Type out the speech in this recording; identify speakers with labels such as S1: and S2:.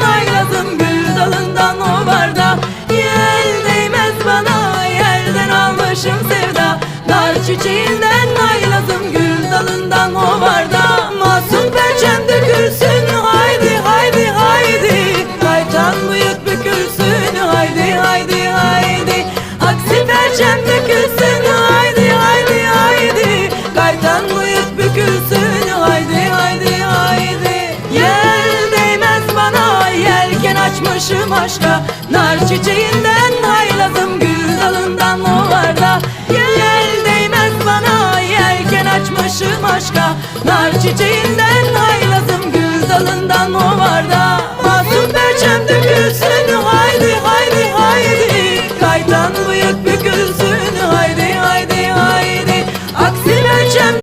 S1: Nayladım gül dalından o barda. Yel değmez bana yerden almışım sevda. Dar çiçeğinden nayladım gül dalından o barda. Masum perçem dökülsün haydi haydi haydi. Kaytan bıyık bükülsün haydi haydi haydi. Aksi perçem dökülsün haydi haydi haydi. Kaytan bıyık bükülsün haydi haydi. Açmışım aşka. Nar çiçeğinden haylazım gül dalından o var da Yel değmez bana yelken açmışım aşka. Nar çiçeğinden haylazım gül dalından o var da Masum perçem dökülsün